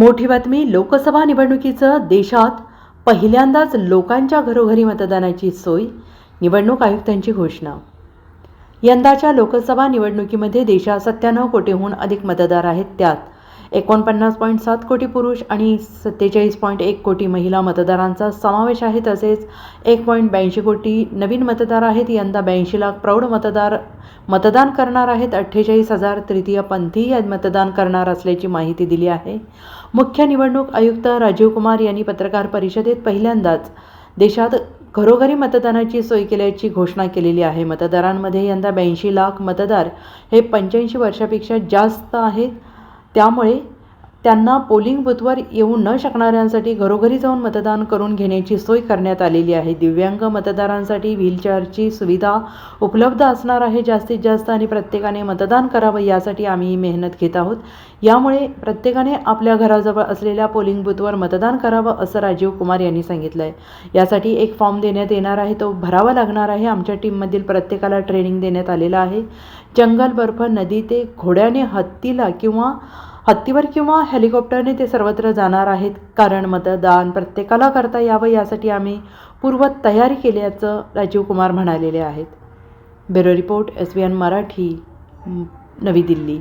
मोठी बातमी लोकसभा निवडणुकीचं देशात पहिल्यांदाच लोकांच्या घरोघरी मतदानाची सोय निवडणूक आयुक्तांची घोषणा. यंदाच्या लोकसभा निवडणुकीमध्ये देशात सत्त्याण्णव कोटीहून अधिक मतदार आहेत त्यात. एकोणपन्नास पॉईंट सात कोटी पुरुष आणि सत्तेचाळीस पॉईंट एक कोटी महिला मतदारांचा समावेश आहे. तसेच एक पॉईंट ब्याऐंशी कोटी नवीन मतदार आहेत. यंदा ब्याऐंशी लाख प्रौढ मतदार मतदान करणार आहेत. अठ्ठेचाळीस हजार तृतीयपंथी मतदान करणार असल्याची माहिती दिली आहे. मुख्य निवडणूक आयुक्त राजीव कुमार यांनी पत्रकार परिषदेत पहिल्यांदाच देशात घरोघरी मतदानाची सोय केल्याची घोषणा केलेली आहे. मतदारांमध्ये यंदा ब्याऐंशी लाख मतदार हे पंच्याऐंशी वर्षापेक्षा जास्त आहेत. त्यामुळे त्यांना पोलिंग बूथवर येऊ न शकणाऱ्यांसाठी घरोघरी जाऊन मतदान करून घेण्याची सोय करण्यात आलेली आहे. दिव्यांग मतदारांसाठी व्हीलचेअरची सुविधा उपलब्ध असणार आहे. जास्तीत जास्त आणि प्रत्येकाने मतदान करावं यासाठी आम्ही मेहनत घेत आहोत. यामुळे प्रत्येकाने आपल्या घराजवळ असलेल्या पोलिंग बूथवर मतदान करावं असं राजीव कुमार यांनी सांगितलं आहे यासाठी एक फॉर्म देण्यात येणार आहे. तो भरावा लागणार आहे. आमच्या टीममधील प्रत्येकाला ट्रेनिंग देण्यात आलेलं आहे. जंगल बर्फ नदी ते घोड्याने हत्तीला किंवा हत्तीवर किंवा हेलिकॉप्टरने ते सर्वत्र जाणार आहेत. कारण मतदान प्रत्येकाला करता यावं यासाठी आम्ही पूर्व तयारी केल्याचं राजीव कुमार म्हणालेले आहेत. Bureau report S B N Marathi नवी दिल्ली.